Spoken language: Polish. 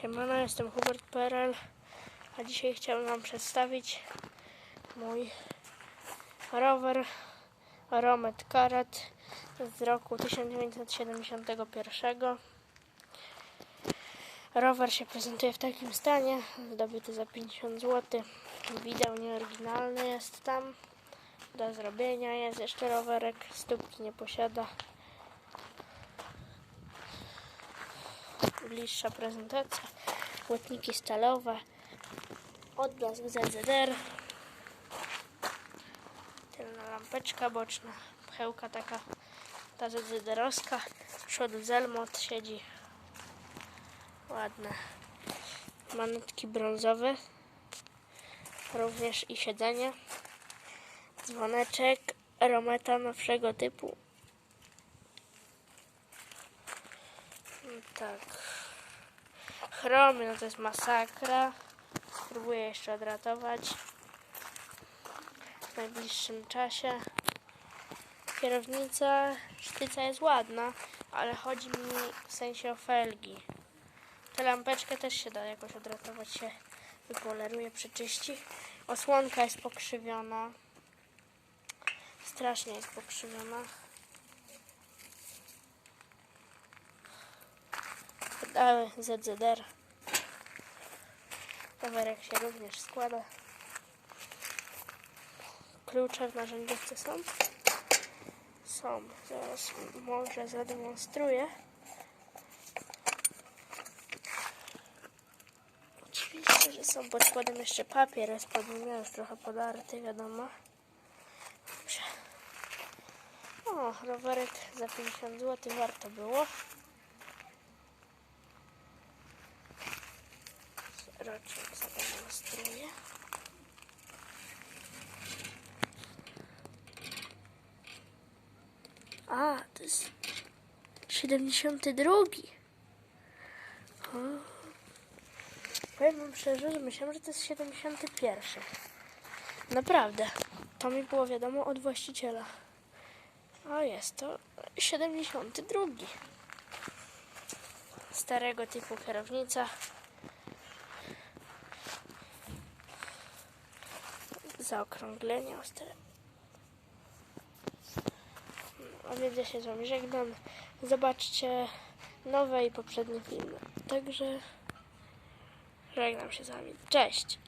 Siemano, jestem Hubert PRL, a dzisiaj chciałem Wam przedstawić mój rower Romet Karat z roku 1971. Rower się prezentuje w takim stanie, zdobyty za 50 zł. Wideo nieoryginalny jest tam do zrobienia. Jest jeszcze rowerek, stópki nie posiada. Bliższa prezentacja. Płotniki stalowe, odblask ZZR, tylna lampeczka boczna, pchełka taka, ta ZZR-owska, z Zelmot siedzi, ładne. Manetki brązowe, również i siedzenie, dzwoneczek Rometa nowszego typu. Tak. Chromy, no to jest masakra. Spróbuję jeszcze odratować w najbliższym czasie. Kierownica, sztyca jest ładna, ale chodzi mi w sensie o felgi. Tę lampeczkę też się da jakoś odratować, się wypoleruje, przeczyści. Osłonka jest pokrzywiona. Strasznie jest pokrzywiona. Pedały ZZR. Rowerek się również składa. Klucze w narzędziówce są? Są. Zaraz może zademonstruję. Oczywiście, że są pod spodem jeszcze papier, jest pod nim już trochę podarty, wiadomo. O, rowerek za 50 zł warto było. Rocznik zademonstruję. A, to jest 72. O. Powiem wam szczerze, że myślałem, że to jest 71. Naprawdę. To mi było wiadomo od właściciela. A jest to 72. Starego typu kierownica. Zaokrąglenie ostre. A więc ja się z wami żegnam. Zobaczcie nowe i poprzednie filmy. Także żegnam się z wami. Cześć!